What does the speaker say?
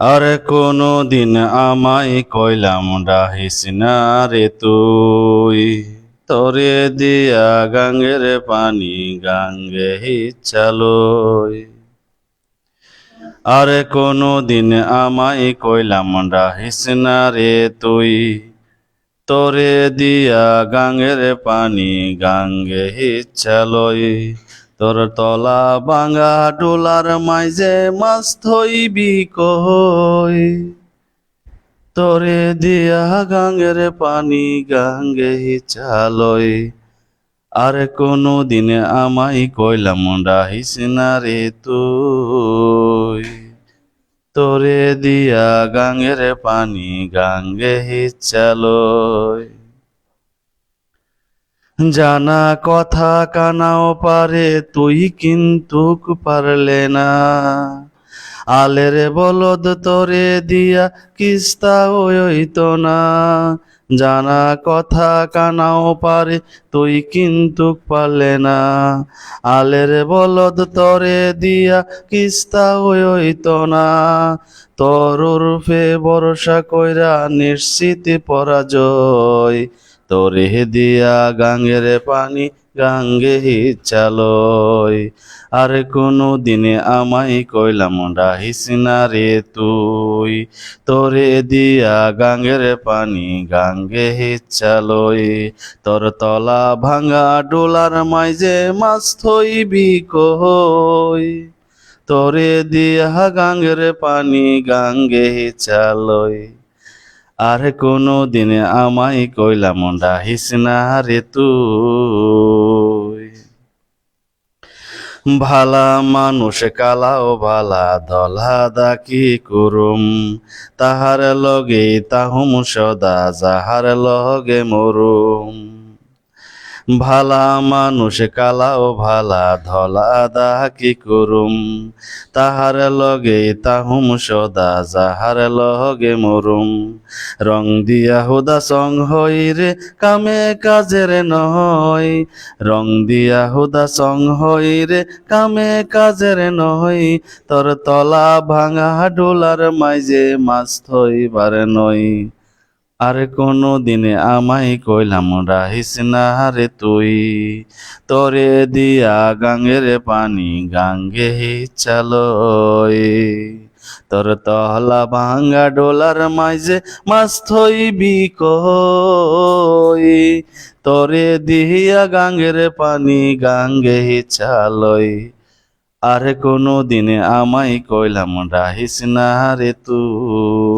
আর কোনো দিন আমায় কইলাম ডাহিস না রে তুই। তোরে দিয়া গাঙ্গের পানি গাঙ্গে হিচ্ছালই আর কোনো দিন আমায় কইলাম ডাহিস না রে তুই। তোরে দিয়া গাঙ্গের পানি গাঙ্গে হিচ্ছালই তোর তলা বাঙ্গা ডোলার মাইজে মাছ থইবি কই? তোরে দিয়া গাঙ্গের পানি গাঙ্গে হিচালই আর কোনো দিনে আমাই কইলাম ডাহিস না রে তুই। তোরে দিয়া গাঙ্গের পানি গাঙ্গে হিচালই জানা কথা কানাও পারে, তুই কিন্তু পারলে না। আলের বলদ তরে দিয়া কিস্তা হইতো না। জানা কথা কানাও পারে, তুই কিন্তু পারলে না। আলের বলদ তরে দিয়া কিস্তা হইতো না। তোর রূপে ভরসা কইরা নিশ্চিত পরাজয়। তোরে দিয়া গাঙ্গের পানি গাঙ্গে হিচালয় আর কোনো দিনে আমায় কইলাম ডাহিস না রে তুই। তোরে দিয়া গাঙ্গের পানি গাঙ্গে হিচালয় তোর তলা ভাঙা ডোলার মাইজে মাছ থইবি কই? তোরে দিয়া গাঙ্গের পানি গাঙ্গে হিচালয় আর কোনো দিনে আমায় কইলা মন্ডা, হিস না রে তুই। ভালা মানুষ কালা ও ভালা, দলা দা কি করুম। তাহার লগে তাহুম সদা, যাহার লগে মরুম। ভালা মানুষ কালা ও ভালা, ধলা দা কি করুম। তাহার লগে তাহুম সদা, যাহার লগে মরুম। রং দিয়া হুদা সং হই রে, কামে কাজের নয়। রং দিয়া হুদা সং হই রে, কামে কাজের নয়। তোর তলা ভাঙা ডোলার মাইজে মাছ থইবার নয়। আর কোনো দিনে আমায় কইলাম, রাহিস না রে তুই, তোরে দিয়া গাঙ্গের পানি গাঙ্গে চালই। তোর তহলা ভাঙ্গা ডোলার মাইজে মাছ থইবি কই? তোরে দিয়া গাঙ্গের পানি গাঙ্গে চালই। আর কোনো দিনে আমায় কইলাম, রাহিস না রে তুই